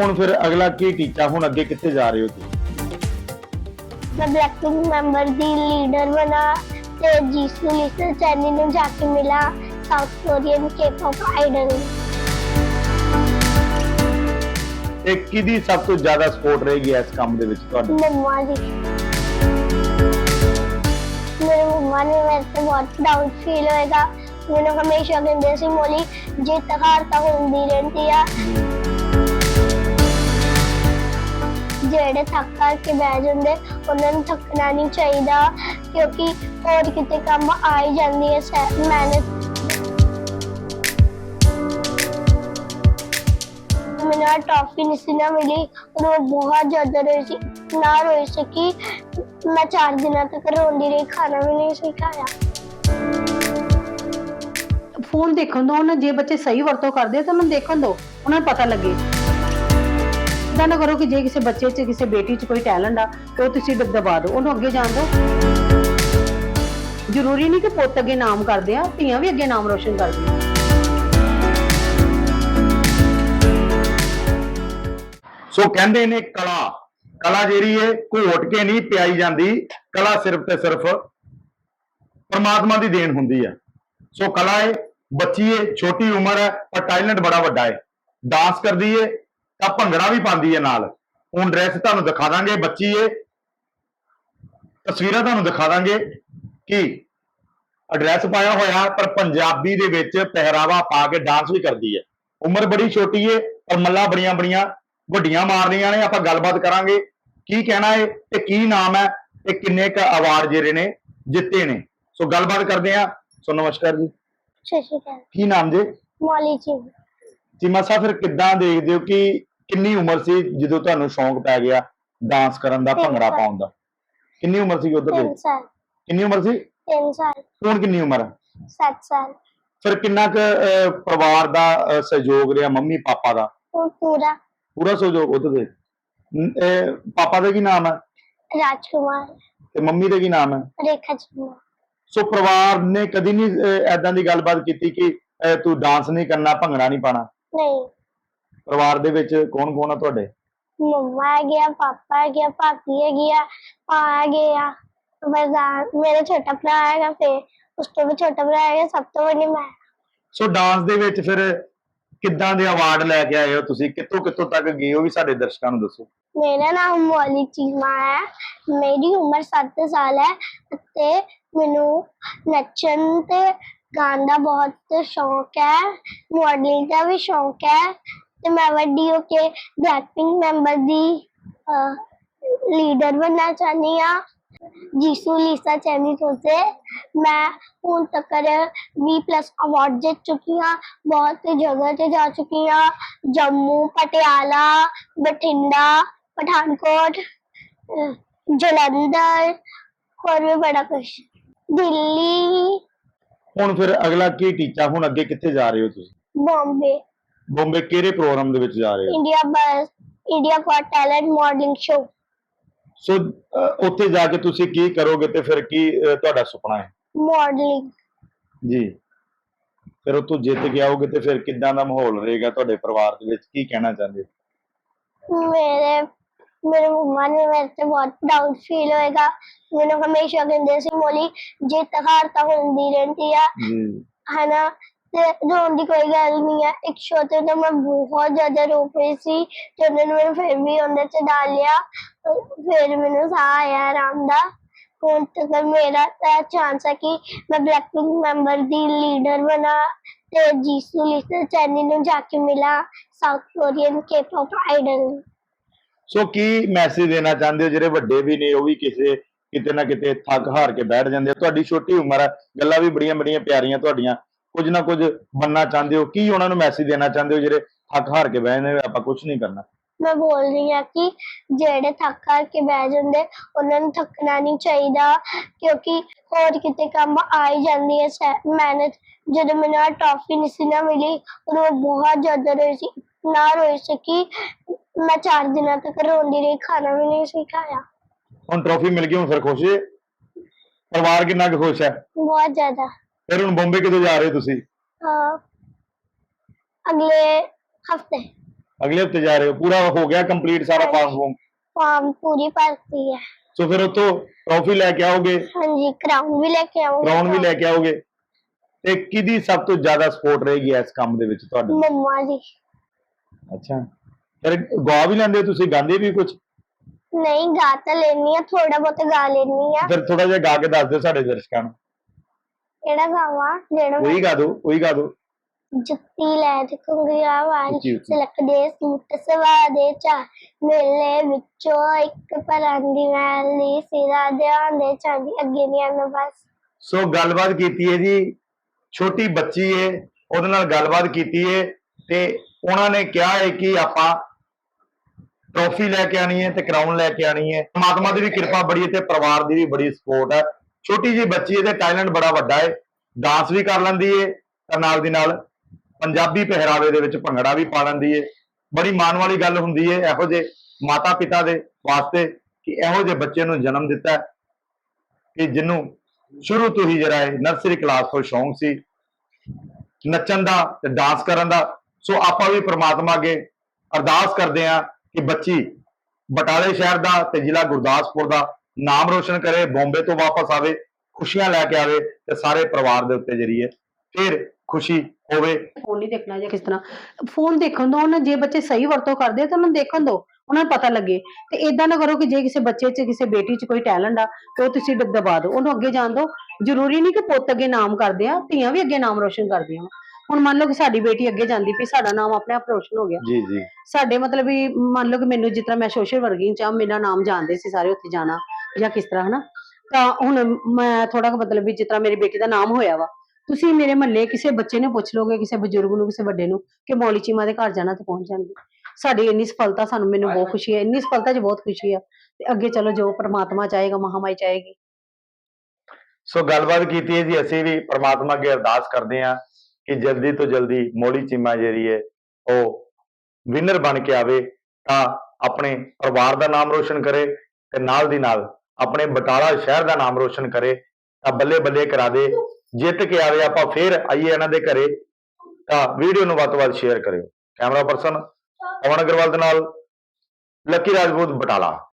ਹੁਣ ਫਿਰ ਅਗਲਾ ਕੀ ਟੀਚਾ? ਹੁਣ ਅੱਗੇ ਕਿੱਥੇ ਜਾ ਰਹੇ ਹੋ ਤੁਸੀਂ? ਮੈਂ ਬਲੈਕਪਿੰਕ ਮੈਂਬਰ ਦੀ ਲੀਡਰ ਬਣਾ ਤੇ ਜੀਸੂ ਲਿਸਟਰ ਚੈਨੀ ਨੂੰ ਜਾ ਕੇ ਮਿਲਾ ਸਾਊਥ ਕੋਰੀਅਨ ਕੇ-ਪੌਪ ਆਈਡਲ ਤੇ ਕਿਹਦੀ ਸਭ ਤੋਂ ਜ਼ਿਆਦਾ ਸਪੋਰਟ ਰਹੇਗੀ ਇਸ ਕੰਮ ਦੇ ਵਿੱਚ ਤੁਹਾਡੀ? ਮੰਮਾ ਦੀ। ਮੇਰੇ ਮੰਮਾ ਨੇ ਮੇਰੇ ਤੇ ਬਹੁਤ ਪ੍ਰਾਊਡ ਫੀਲ ਹੋਏਗਾ। ਮੈਨੂੰ ਹਮੇਸ਼ਾ ਕਹਿੰਦੇ ਸੀ ਮੋਲੀ ਜਿੱਤ ਹਾਰ ਤਾਂ ਹੁੰਦੀ ਰਹਿੰਦੀ ਆ। ਜਿਹੜੇ ਥੱਕ ਕਰਕੇ ਬਹਿ ਜਾਂਦੇ, ਉਹਨਾਂ ਨੂੰ ਥੱਕਣਾ ਨਹੀਂ ਚਾਹੀਦਾ, ਕਿਉਂਕਿ ਹੋਰ ਕਿਤੇ ਕੰਮ ਆ ਹੀ ਜਾਂਦੀ ਹੈ ਸੈ- ਮਿਹਨਤ ਮੈਨੂੰ ਆ ਟਰੋਫੀ ਨਹੀਂ ਸੀ ਨਾ ਮਿਲੀ ਉਦੋਂ ਮੈਂ ਬਹੁਤ ਜ਼ਿਆਦਾ ਰੋਈ ਸੀ, ਨਾ ਰੋਈ ਸੀ ਕਿ ਮੈਂ ਚਾਰ ਦਿਨਾਂ ਤੱਕ ਰੋਂਦੀ ਰਹੀ, ਖਾਣਾ ਵੀ ਨਹੀਂ ਸੀ ਖਾਇਆ। ਫੋਨ ਦੇਖਣ ਦੋ, ਉਹਨਾਂ ਜੇ ਬੱਚੇ ਸਹੀ ਵਰਤੋਂ ਕਰਦੇ ਆ, ਤਾਂ ਉਹਨਾਂ ਨੂੰ ਦੇਖਣ ਦੋ, ਉਹਨਾਂ ਨੂੰ ਪਤਾ ਲੱਗੇ। ਇਦਾਂ ਨਾ ਕਰੋ ਕਿ ਜੇ ਕਿਸੇ ਬੱਚੇ 'ਚ, ਕਿਸੇ ਬੇਟੀ 'ਚ ਕੋਈ ਟੈਲੈਂਟ ਆ, ਤੇ ਉਹ ਤੁਸੀਂ ਦਬ- ਦਬਾ ਦਿਓ, ਉਹਨੂੰ ਅੱਗੇ ਜਾਣ ਦਿਓ। ਜ਼ਰੂਰੀ ਨਹੀਂ ਕਿ ਪੁੱਤ ਅੱਗੇ ਨਾਮ ਕਰਦੇ ਆ, ਧੀਆਂ ਵੀ ਅੱਗੇ ਨਾਮ ਰੋਸ਼ਨ ਕਰਦੀਆਂ। ਸੋ ਕਹਿੰਦੇ ਨੇ ਕਲਾ ਕਲਾ ਜਿਹੜੀ ਹੈ ਘੋਟ ਕੇ ਨਹੀਂ ਪਿਆਈ ਜਾਂਦੀ, ਕਲਾ ਸਿਰਫ ਤੇ ਸਿਰਫ ਪਰਮਾਤਮਾ ਦੀ ਦੇਣ ਹੁੰਦੀ ਹੈ ਸੋ ਕਲਾ ਏ, ਬੱਚੀ ਏ, ਛੋਟੀ ਉਮਰ ਹੈ ਪਰ ਟੈਲੈਂਟ ਬੜਾ ਵੱਡਾ ਹੈ ਡਾਂਸ ਕਰਦੀ ਏ ਤਾਂ ਭੰਗੜਾ ਵੀ ਪਾਉਂਦੀ ਹੈ ਨਾਲ। ਹੁਣ ਡਰੈਸ ਤੁਹਾਨੂੰ ਦਿਖਾ ਦਾਂਗੇ ਬੱਚੀ ਹੈ ਤਸਵੀਰਾਂ ਤੁਹਾਨੂੰ ਦਿਖਾ ਦਾਂਗੇ ਕਿ ਐਡਰੈਸ ਪਾਇਆ ਹੋਇਆ ਪਰ ਪੰਜਾਬੀ ਦੇ ਵਿੱਚ ਪਹਿਰਾਵਾ ਪਾ ਕੇ ਡਾਂਸ ਵੀ ਕਰਦੀ ਹੈ। ਉਮਰ ਬੜੀ ਛੋਟੀ ਹੈ ਪਰ ਮੱਲਾ ਬੜੀਆਂ ਬੜੀਆਂ ਵੱਡੀਆਂ ਮਾਰਨੀਆਂ ਨੇ। ਆਪਾਂ ਗੱਲਬਾਤ ਕਰਾਂਗੇ ਕੀ ਕਹਿਣਾ ਹੈ ਤੇ ਕੀ ਨਾਮ ਹੈ ਤੇ ਕਿੰਨੇ ਕ ਅਵਾਰਡ ਜਿਹੜੇ ਨੇ ਜਿੱਤੇ ਨੇ। ਸੋ ਗੱਲਬਾਤ ਕਰਦੇ ਆ ਸੋ ਨਮਸਕਾਰ ਜੀ। ਸਤਿ ਸ਼੍ਰੀ ਅਕਾਲ। ਕੀ ਨਾਮ ਜੀ? ਮੌਲੀ ਜੀ। ਚੀਮਾ ਸਾਹਿਬ ਫਿਰ ਕਿੱਦਾਂ ਦੇਖਦੇ ਹੋ ਕਿ ਕਿੰਨੀ ਉਮਰ ਸੀ ਜਦੋਂ ਤੁਹਾਨੂੰ ਸ਼ੌਂਕ ਪੈ ਗਿਆ ਡਾਂਸ ਕਰਨ ਦਾ ਭੰਗੜਾ। ਪਾਉਣ ਦਾ? ਕਿੰਨੀ ਉਮਰ ਸੀ ਉਧਰ ਤਿੰਨ ਦੇ ਸਾਲ। ਕਿੰਨੀ ਉਮਰ ਸੀ? ਤਿੰਨ ਸਾਲ। ਹੁਣ ਕਿੰਨੀ ਉਮਰ? ਹੈ ਸੱਤ ਸਾਲ। ਫਿਰ ਕਿੰਨਾ ਕੁ ਅਹ, ਪਰਿਵਾਰ ਦਾ ਅਹ, ਸਹਿਯੋਗ ਰਿਹਾ ਮੰਮੀ ਪਾਪਾ ਦਾ? ਪੂਰਾ। ਪੂਰਾ ਸਹਿਯੋਗ ਉਹਦੇ ਦੇ? ਨ- ਪਾਪਾ ਦਾ ਕੀ ਨਾਮ ਹੈ? ਰਾਜਕੁਮਾਰ। ਤੇ ਮੰਮੀ ਦਾ ਕੀ ਨਾਮ ਹੈ? ਰੇਖਾ ਚੰਨਾ ਸੋ ਪਰਿਵਾਰ ਨੇ ਕਦੀ ਨਹੀਂ ਐਦਾਂ ਦੀ ਗੱਲਬਾਤ ਕੀਤੀ ਕਿ ਅਹ, ਤੂੰ ਡਾਂਸ ਨਹੀਂ ਕਰਨਾ ਭੰਗੜਾ ਨਹੀਂ ਪਾਣਾ ਨਹੀਂ। ਪਰਿਵਾਰ ਦੇ ਵਿੱਚ ਕੌਣ ਕੌਣ ਆ ਤੁਹਾਡੇ? ਮੰਮਾ ਆ ਗਿਆ ਪਾਪਾ ਆ ਗਿਆ ਭਾਬੀ ਆ ਗਿਆ ਪਾ ਆ। ਗਿਆ ਵਰਦਾਨ ਮੇਰਾ ਛੋਟਾ ਭਰਾ ਹੈਗਾ ਫਿਰ ਉਸ ਤੋਂ ਵੀ ਛੋਟਾ ਭਰਾ ਹੈਗਾ ਸਭ ਤੋਂ ਵੱਡੀ ਮੈਂ। ਸੋ ਡਾਂਸ ਦੇ ਵਿੱਚ ਫਿਰ ਕਿੱਦਾਂ ਦੇ ਅਵਾਰਡ ਲੈ ਕੇ ਆਏ ਹੋ ਤੁਸੀਂ? ਕਿੱਥੋਂ ਕਿੱਥੋਂ ਤੱਕ ਗਏ ਹੋ ਵੀ ਸਾਡੇ ਦਰਸ਼ਕਾਂ ਨੂੰ ਦੱਸੋ? ਮੇਰਾ ਨਾਮ ਮੌਲੀ ਚੀਮਾ ਹੈ। ਮੇਰੀ ਉਮਰ 7 ਸਾਲ ਹੈ ਅਤੇ ਮੈਨੂੰ ਨੱਚਣ ਤੇ ਗਾਣ ਦਾ ਬਹੁਤ ਸ਼ੌਂਕ ਹੈ ਮਾਡਲਿੰਗ ਦਾ ਵੀ ਸ਼ੌਂਕ ਹੈ ਤੇ ਮੈਂ ਵੱਡੀ ਹੋ ਕੇ ਬਲੈਕਪਿੰਕ ਮੈਂਬਰ ਦੀ ਲੀਡਰ ਬਣਨਾ ਚਾਹੁੰਦੀ ਹਾਂ। ਜੀਸੂ, ਲੀਸਾ ਚੈਨੀ ਤੋਂ ਮੈਂ ਹੁਣ ਤੱਕ ਵੀ ਪਲੱਸ ਅਵਾਰਡ ਜਿੱਤ ਚੁੱਕੀ ਹਾਂ, ਬਹੁਤ ਜਗ੍ਹਾ ਤੇ ਜਾ ਚੁੱਕੀ ਹਾਂ। ਜੰਮੂ, ਪਟਿਆਲਾ, ਬਠਿੰਡਾ, ਪਠਾਨਕੋਟ ਜਲੰਧਰ, ਹੋਰ ਵੀ ਬੜਾ ਕੁਛ। ਦਿੱਲੀ ਹੁਣ ਫਿਰ ਅਗਲਾ ਕੀ ਟੀਚਾ? ਹੁਣ ਅੱਗੇ ਕਿੱਥੇ ਜਾ ਰਹੇ ਹੋ ਤੁਸੀਂ? ਬੰਬੇ ਬੰਬੇ ਕਿਹੜੇ ਪ੍ਰੋਗਰਾਮ ਦੇ ਵਿੱਚ ਜਾ ਰਹੇ ਹੋ? ਇੰਡੀਆ ਬਸ India got talent modelling show so uh, ਉੱਥੇ ਜਾ ਕੇ ਤੁਸੀਂ ਕੀ ਕਰੋਗੇ ਤੇ ਫਿਰ ਕੀ ਤੁਹਾਡਾ ਸੁਪਨਾ ਹੈ? ਮਾਡਲਿੰਗ ਜੀ। ਫਿਰ ਉੱਥੋਂ ਜਿੱਤ ਕੇ ਆਓਗੇ ਤੇ ਫਿਰ ਕਿੱਦਾਂ ਦਾ ਮਾਹੌਲ ਰਹੇਗਾ ਤੁਹਾਡੇ ਪਰਿਵਾਰ ਦੇ ਵਿੱਚ? ਕੀ ਕਹਿਣਾ ਚਾਹੁੰਦੇ ਹੋ? ਮੇਰੇ ਮੇਰੇ ਮੰਮਾ ਨੇ ਮੇਰੇ ਤੇ ਬਹੁਤ ਪ੍ਰਾਊਡ ਫੀਲ ਹੋਏਗਾ। ਮੈਨੂੰ ਹਮੇਸ਼ਾ ਕਹਿੰਦੇ ਸੀ ਮੋਲੀ ਜਿੱਤ ਹਾਰ ਤਾਂ ਹੁੰਦੀ ਰਹਿੰਦੀ ਆ। ਜੀ। ਹਨਾ? ਤੇ ਰੋਣ ਦੀ ਕੋਈ ਗੱਲ ਨਹੀਂ ਹੈ ਇੱਕ ਸ਼ੋਅ ਤੇ ਮੈਂ ਬਹੁਤ ਜ਼ਿਆਦਾ ਰੋ ਪਈ ਸੀ। ਤੇ ਉਹਨਾਂ ਨੇ ਮੈਨੂੰ ਫਿਰ ਵੀ ਉਹਦੇ ਚ ਡਾਲ ਲਿਆ। ਫਿਰ ਮੈਨੂੰ ਸਾਹ ਆਇਆ ਆਰਾਮ ਦਾ। ਹੁਣ ਤੱਕ ਮੇਰਾ ਤਾਂ ਚਾਂਸ ਹੈ ਕਿ ਮੈਂ ਬਲੈਕਪਿੰਕ ਮੈਂਬਰ ਦੀ ਲੀਡਰ ਬਣਾ ਤੇ ਜੀਸੂ ਲਿਸਟਰ ਚੈਨੀ ਨੂੰ ਜਾ ਕੇ ਮਿਲਾ South Korean K pop idol so ਕੀ ਮੈਸੇਜ ਦੇਣਾ ਚਾਹੁੰਦੇ ਹੋ? ਜਿਹੜੇ ਵੱਡੇ ਵੀ ਨੇ, ਉਹ ਵੀ ਕਿਸੇ, ਕਿਤੇ ਨਾ ਕਿਤੇ ਥੱਕ ਹਾਰ ਕੇ ਬੈਠ ਜਾਂਦੇ ਆ। ਤੁਹਾਡੀ ਛੋਟੀ ਉਮਰ ਹੈ ਗੱਲਾਂ ਵੀ ਬੜੀਆਂ ਬੜੀਆਂ ਪਿਆਰੀਆਂ ਤੁਹਾਡੀਆਂ। ਕੁਝ ਨਾ ਕੁਝ ਬੰਨਾ ਚਾਹੁੰਦੇ ਹੋ। ਕੀ ਉਹਨਾਂ ਨੂੰ ਮੈਸੇਜ ਦੇਣਾ ਚਾਹੁੰਦੇ ਹੋ? ਜਿਹੜੇ ਥੱਕ ਹਾਰ ਕੇ ਬਹਿ ਜਾਂਦੇ ਆਪਾਂ ਕੁਝ ਨਹੀਂ ਕਰਨਾ। ਮੈਂ ਬੋਲ ਰਹੀ ਹਾਂ ਕਿ ਜਿਹੜੇ ਥੱਕ ਕਰਕੇ ਬਹਿ ਜਾਂਦੇ, ਉਹਨਾਂ ਨੂੰ ਥੱਕਣਾ ਨਹੀਂ ਚਾਹੀਦਾ, ਕਿਉਂਕਿ ਹੋਰ ਕਿਤੇ ਕੰਮ ਆ ਹੀ ਜਾਂਦੀ ਹੈ ਮਿਹਨਤ। ਜਦੋਂ ਮੈਨੂੰ ਆ ਟਰੋਫੀ ਨਹੀਂ ਸੀ ਨਾ ਮਿਲੀ, ਉਦੋਂ ਮੈਂ ਬਹੁਤ ਜ਼ਿਆਦਾ ਰੋਈ ਸੀ। ਨਾ ਰੋਈ ਸੀ ਕਿ ਮੈਂ ਚਾਰ ਦਿਨਾਂ ਤੱਕ ਰੋਂਦੀ ਰਹੀ ਖਾਣਾ ਵੀ ਨਹੀਂ ਸੀ ਖਾਇਆ ਹੁਣ ਟਰੋਫੀ ਮਿਲ ਗਈ ਹੁਣ ਫਿਰ ਖੁਸ਼ ਹੈ ਪਰਿਵਾਰ ਕਿੰਨਾ ਕੁ ਖੁਸ਼ ਹੈ ਬਹੁਤ ਜ਼ਿਆਦਾ ਫਿਰ ਹੁਣ ਬੰਬੇ ਕਿਦੋਂ ਜਾ ਰਹੇ ਹੋ ਤੁਸੀਂ ਅਹ, ਅਗਲੇ ਹਫਤੇ ਅਗਲੇ ਹਫਤੇ ਜਾ ਰਹੇ ਹੋ ਪੂਰਾ ਹੋ ਗਿਆ ਕੰਪਲੀਟ ਸਾਰਾ ਫਾਰਮ ਫੂਮ फॉर्म पूरी भरती है ਸੋ ਫਿਰ ਉੱਥੋਂ ਟਰੋਫੀ ਲੈ ਕੇ ਆਓਗੇ हाँ जी क्राउन भी लेके आऊंगी ਕਰਾਉਣ ਵੀ ਲੈ ਕੇ ਆਓਗੇ ਤੇ ਕਿਹਦੀ ਸਭ ਤੋਂ ਜ਼ਿਆਦਾ ਸਪੋਰਟ ਰਹੇਗੀ ਇਸ ਕੰਮ ਦੇ ਵਿੱਚ ਤੁਹਾਡੀ मम्मा जी ਅੱਛਾ ਯਾਰ ਗਾ ਵੀ ਲੈਂਦੇ ਤੁਸੀਂ ਗਾਉਂਦੇ ਵੀ ਕੁਝ ਨਹੀਂ ਗਾ ਤਾਂ ਲੈਣੀ ਆ ਥੋੜਾ ਬਹੁਤ ਗਾ ਲੈਣੀ ਆ ਫਿਰ ਥੋੜਾ ਜਿਹਾ ਗਾ ਕੇ ਦੱਸ ਦਿਓ ਸਾਡੇ ਦਰਸ਼ਕਾਂ ਨੂੰ। ਕਿਹੜਾ ਗਾਵਾਂ? ਜਿਹੜਾ ਉਹੀ ਗਾ ਦਿਓ ਉਹੀ ਗਾ ਦਿਓ। ਜੁੱਤੀ ਲੈ ਤੇ ਕੁੰਗਿਆ ਵਾਲ ਸਲਕ ਦੇ ਸੂਟ ਸਵਾ ਦੇ ਚਾ ਮੇਲੇ ਵਿੱਚੋਂ ਇੱਕ ਪਰਾਂਦੀ ਵਾਲੀ ਸਿਰਾ ਦੇ ਚਾਂਦੀ ਅੱਗੇ ਨਹੀਂ ਆਉਂਦਾ ਬਸ। ਸੋ ਗੱਲਬਾਤ ਕੀਤੀ ਹੈ ਜੀ ਛੋਟੀ ਬੱਚੀ ਹੈ ਉਹਦੇ ਨਾਲ ਗੱਲਬਾਤ ਕੀਤੀ ਹੈ ਤੇ ਉਹਨਾਂ ਨੇ ਕਿਹਾ ਹੈ ਕਿ ਆਪਾਂ ਟਰੋਫੀ ਲੈ ਕੇ ਆਣੀ ਹੈ ਤੇ ਕਰਾਊਨ ਲੈ ਕੇ ਆਣੀ ਹੈ। ਪਰਮਾਤਮਾ ਦੀ ਵੀ ਕਿਰਪਾ ਬੜੀ ਹੈ ਤੇ ਪਰਿਵਾਰ ਦੀ ਵੀ ਬੜੀ ਸਪੋਰਟ ਹੈ। ਛੋਟੀ ਜੀ ਬੱਚੀ ਹੈ ਤੇ ਟੈਲੈਂਟ ਬੜਾ ਵੱਡਾ ਹੈ। ਡਾਂਸ ਵੀ ਕਰ ਲੈਂਦੀ ਹੈ ਤੇ ਨਾਲ ਦੀ ਨਾਲ ਪੰਜਾਬੀ ਪਹਿਰਾਵੇ ਦੇ ਵਿੱਚ ਭੰਗੜਾ ਵੀ ਪਾ ਲੈਂਦੀ ਹੈ। ਬੜੀ ਮਾਣ ਵਾਲੀ ਗੱਲ ਹੁੰਦੀ ਹੈ ਇਹੋ ਜਿਹੇ ਮਾਤਾ ਪਿਤਾ ਦੇ ਵਾਸਤੇ ਕਿ ਇਹੋ ਜਿਹੇ ਬੱਚੇ ਨੂੰ ਜਨਮ ਦਿੱਤਾ ਕਿ ਜਿਹਨੂੰ ਸ਼ੁਰੂ ਤੋਂ ਹੀ ਜਿਹੜਾ ਹੈ ਨਰਸਰੀ ਕਲਾਸ ਤੋਂ ਸ਼ੌਂਕ ਸੀ। ਨੱਚਣ ਦਾ ਤੇ ਡਾਂਸ ਕਰਨ ਦਾ। ਸੋ ਆਪਾਂ ਵੀ ਪ੍ਰਮਾਤਮਾ ਅੱਗੇ ਅਰਦਾਸ ਕਰਦੇ ਹਾਂ ਕਿ ਬੱਚੀ ਬਟਾਲੇ ਸ਼ਹਿਰ ਦਾ ਤੇ ਜ਼ਿਲ੍ਹਾ ਗੁਰਦਾਸਪੁਰ ਦਾ ਨਾਮ ਰੋਸ਼ਨ ਕਰੇ, ਬੰਬੇ ਤੋਂ ਵਾਪਸ ਆਵੇ, ਖੁਸ਼ੀਆਂ ਲੈ ਕੇ ਆਵੇ ਤੇ ਸਾਰੇ ਪਰਿਵਾਰ ਦੇ ਉੱਤੇ ਜਿਹੜੀ ਹੈ ਫਿਰ ਖੁਸ਼ੀ ਹੋਵੇ। ਫੋਨ ਨਹੀਂ ਦੇਖਣਾ ਜਾਂ ਕਿਸ ਤਰ੍ਹਾਂ। ਫੋਨ ਦੇਖਣ ਦੋ ਉਹਨਾਂ ਜੇ ਬੱਚੇ ਸਹੀ ਵਰਤੋਂ ਕਰਦੇ ਆ ਤਾਂ ਉਹਨਾਂ ਨੂੰ ਦੇਖਣ ਦੋ, ਉਹਨਾਂ ਨੂੰ ਪਤਾ ਲੱਗੇ। ਤੇ ਇਦਾਂ ਨਾ ਕਰੋ ਕਿ ਜੇ ਕਿਸੇ ਬੱਚੇ 'ਚ, ਕਿਸੇ ਬੇਟੀ 'ਚ ਕੋਈ ਟੈਲੈਂਟ ਆ, ਤੇ ਉਹ ਤੁਸੀਂ ਦਬਾ ਦਿਓ। ਉਹਨੂੰ ਅੱਗੇ ਜਾਣ ਦਿਓ ਜ਼ਰੂਰੀ ਨਹੀਂ ਕਿ ਪੁੱਤ ਅੱਗੇ ਨਾਮ ਕਰਦੇ ਆ, ਧੀਆਂ ਵੀ ਅੱਗੇ ਨਾਮ ਰੋਸ਼ਨ ਕਰਦੀਆਂ ਹੁਣ ਮੰਨ ਲਓ ਕਿ ਸਾਡੀ ਬੇਟੀ ਅੱਗੇ ਜਾਂਦੀ ਪਈ ਸਾਡਾ ਨਾਮ ਆਪਣੇ ਆਪ ਰੋਸ਼ਨ ਹੋ ਗਿਆ। ਜੀ ਜੀ। ਸਾਡੇ ਮਤਲਬ ਵੀ ਮੰਨ ਲਓ ਕਿ ਮੈਨੂੰ ਜਿਸ ਤਰ੍ਹਾਂ ਮੈਂ ਸੋਸ਼ਲ ਵਰਕਿੰਗ ਚ ਆ ਮੇਰਾ ਨਾਮ ਜਾਣਦੇ ਸੀ ਸਾਰੇ ਉੱਥੇ ਜਾਣਾ ਜਾਂ ਕਿਸ ਤਰ੍ਹਾਂ ਹਨਾ? ਤਾਂ ਹੁਣ ਮੈਂ ਥੋੜਾ ਕੁ ਮਤਲਬ ਵੀ ਜਿਸ ਤਰ੍ਹਾਂ ਮੇਰੀ ਬੇਟੀ ਦਾ ਨਾਮ ਹੋਇਆ ਵਾ ਤੁਸੀਂ ਮੇਰੇ ਮਹੱਲੇ ਕਿਸੇ ਬੱਚੇ ਨੂੰ ਪੁੱਛ ਲੋਗੇ ਕਿਸੇ ਬਜ਼ੁਰਗ ਨੂੰ ਕਿਸੇ ਵੱਡੇ ਨੂੰ ਕਿ ਮੌਲੀ ਚੀਮਾ ਦੇ ਘਰ ਜਾਣਾ ਤੇ ਪਹੁੰਚ ਜਾਣਗੇ। ਸਾਡੀ ਇੰਨੀ ਸਫਲਤਾ ਸਾਨੂੰ ਮੈਨੂੰ ਬਹੁਤ ਖੁਸ਼ੀ ਹੈ ਇੰਨੀ ਸਫਲਤਾ 'ਚ ਬਹੁਤ ਖੁਸ਼ੀ ਆ। ਤੇ ਅੱਗੇ ਚਲੋ ਜੋ ਪ੍ਰਮਾਤਮਾ ਚਾਹੇਗਾ ਮਹਾਮਾਈ ਚਾਹੇਗੀ। ਸੋ ਗੱਲਬਾਤ ਕੀਤੀ ਹੈ ਜੀ ਅਸੀਂ ਵੀ ਪ੍ਰਮਾਤਮਾ ਅੱਗੇ ਅਰਦਾਸ ਕਰਦੇ ਹਾਂ। ਕਿ ਜਲਦੀ ਤੋਂ ਜਲਦੀ ਮੋਲੀ ਚੀਮਾ ਜਿਹੜੀ ਹੈ ਉਹ ਵਿਨਰ ਬਣ ਕੇ ਆਵੇ ਤਾਂ ਆਪਣੇ ਪਰਿਵਾਰ ਦਾ ਨਾਮ ਰੋਸ਼ਨ ਕਰੇ ਤੇ ਨਾਲ ਦੀ ਨਾਲ ਆਪਣੇ ਬਟਾਲਾ ਸ਼ਹਿਰ ਦਾ ਨਾਮ ਰੋਸ਼ਨ ਕਰੇ ਤਾਂ ਬੱਲੇ ਬੱਲੇ ਕਰਾ ਦੇ। ਜਿੱਤ ਕੇ ਆਵੇ ਆਪਾਂ ਫੇਰ ਆਈਏ ਇਹਨਾਂ ਦੇ ਘਰੇ ਤਾਂ ਵੀਡੀਓ ਨੂੰ ਵੱਧ ਤੋਂ ਵੱਧ ਸ਼ੇਅਰ ਕਰਿਓ। ਕੈਮਰਾ ਪਰਸਨ, ਪਵਨ ਅਗਰਵਾਲ ਦੇ ਨਾਲ, ਲੱਕੀ ਰਾਜਪੂਤ ਬਟਾਲਾ।